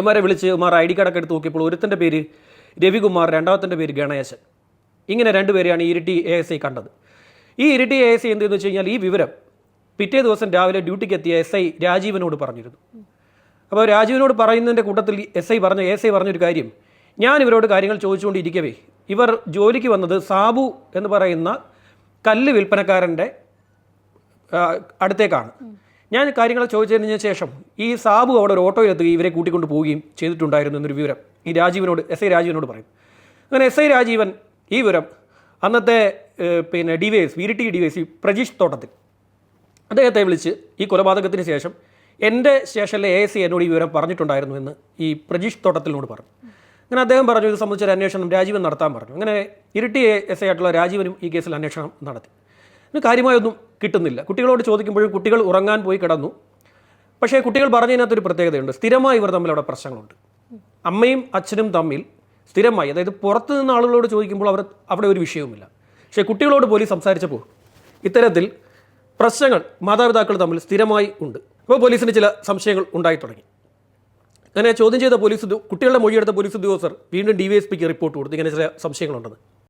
എമാരെ വിളിച്ച് Umar I D കാർഡൊക്കെ എടുത്ത് നോക്കിയപ്പോൾ ഒരുത്തന്റെ പേര് രവികുമാർ രണ്ടാമത്തിന്റെ പേര് ഗണേശൻ. ഇങ്ങനെ രണ്ടുപേരെയാണ് ഇരിട്ടി എ എസ് ഐ കണ്ടത്. ഈ ഇരിട്ടി എ എസ് ഐ എന്തെന്ന് വെച്ച് കഴിഞ്ഞാൽ ഈ വിവരം പിറ്റേ ദിവസം രാവിലെ ഡ്യൂട്ടിക്ക് എത്തിയ എസ് ഐ രാജീവനോട് പറഞ്ഞിരുന്നു. അപ്പോൾ രാജീവിനോട് പറയുന്നതിന്റെ കൂട്ടത്തിൽ എസ് ഐ പറഞ്ഞ എസ് ഐ പറഞ്ഞൊരു കാര്യം ഞാൻ ഇവരോട് കാര്യങ്ങൾ ചോദിച്ചുകൊണ്ടിരിക്കവേ ഇവർ ജോലിക്ക് വന്നത് സാബു എന്ന് പറയുന്ന കല്ല് വിൽപ്പനക്കാരന്റെ അടുത്തേക്കാണ്. ഞാൻ കാര്യങ്ങൾ ചോദിച്ചതിന് ശേഷം ഈ സാബു അവിടെ ഒരു ഓട്ടോയിൽ ഇവരെ കൂട്ടിക്കൊണ്ട് പോവുകയും ചെയ്തിട്ടുണ്ടായിരുന്നു എന്നൊരു വിവരം ഈ രാജീവനോട് എസ് ഐ രാജീവനോട് പറയും. അങ്ങനെ എസ് ഐ രാജീവൻ ഈ വിവരം അന്നത്തെ പിന്നെ D Y S V T D Y S Prajeesh Thottathil. അദ്ദേഹത്തെ വിളിച്ച് ഈ കൊലപാതകത്തിന് ശേഷം എന്റെ സ്റ്റേഷനിലെ എ എസ് സി എന്നോട് ഈ വിവരം പറഞ്ഞിട്ടുണ്ടായിരുന്നു എന്ന് ഈ പ്രജീഷ് തോട്ടത്തിനോട് പറഞ്ഞു. അങ്ങനെ അദ്ദേഹം പറഞ്ഞു ഇത് സംബന്ധിച്ചൊരു അന്വേഷണം രാജീവൻ നടത്താൻ പറഞ്ഞു. അങ്ങനെ ഇരിട്ടി എസ് ഐ ആയിട്ടുള്ള രാജീവനും ഈ കേസിൽ അന്വേഷണം നടത്തി. കാര്യമായൊന്നും കിട്ടുന്നില്ല. കുട്ടികളോട് ചോദിക്കുമ്പോഴും കുട്ടികൾ ഉറങ്ങാൻ പോയി കിടന്നു. പക്ഷേ കുട്ടികൾ പറഞ്ഞതിനകത്തൊരു പ്രത്യേകതയുണ്ട്. സ്ഥിരമായി ഇവർ തമ്മിൽ അവിടെ പ്രശ്നങ്ങളുണ്ട്. അമ്മയും അച്ഛനും തമ്മിൽ സ്ഥിരമായി അതായത് പുറത്തു നിന്ന് ആളുകളോട് ചോദിക്കുമ്പോൾ അവർ അവിടെ ഒരു വിഷയവുമില്ല. പക്ഷേ കുട്ടികളോട് പോലീസ് സംസാരിച്ചപ്പോൾ ഇത്തരത്തിൽ പ്രശ്നങ്ങൾ മാതാപിതാക്കൾ തമ്മിൽ സ്ഥിരമായി ഉണ്ട്. അപ്പോൾ പോലീസിന് ചില സംശയങ്ങൾ ഉണ്ടായി തുടങ്ങി. അങ്ങനെ ചോദ്യം ചെയ്ത പോലീസ് കുട്ടികളുടെ മൊഴിയെടുത്ത പോലീസ് ഉദ്യോഗസ്ഥർ വീണ്ടും ഡി വൈ എസ് പിക്ക് റിപ്പോർട്ട് കൊടുത്തു ഇങ്ങനെ ചില സംശയങ്ങളുണ്ടെന്ന്.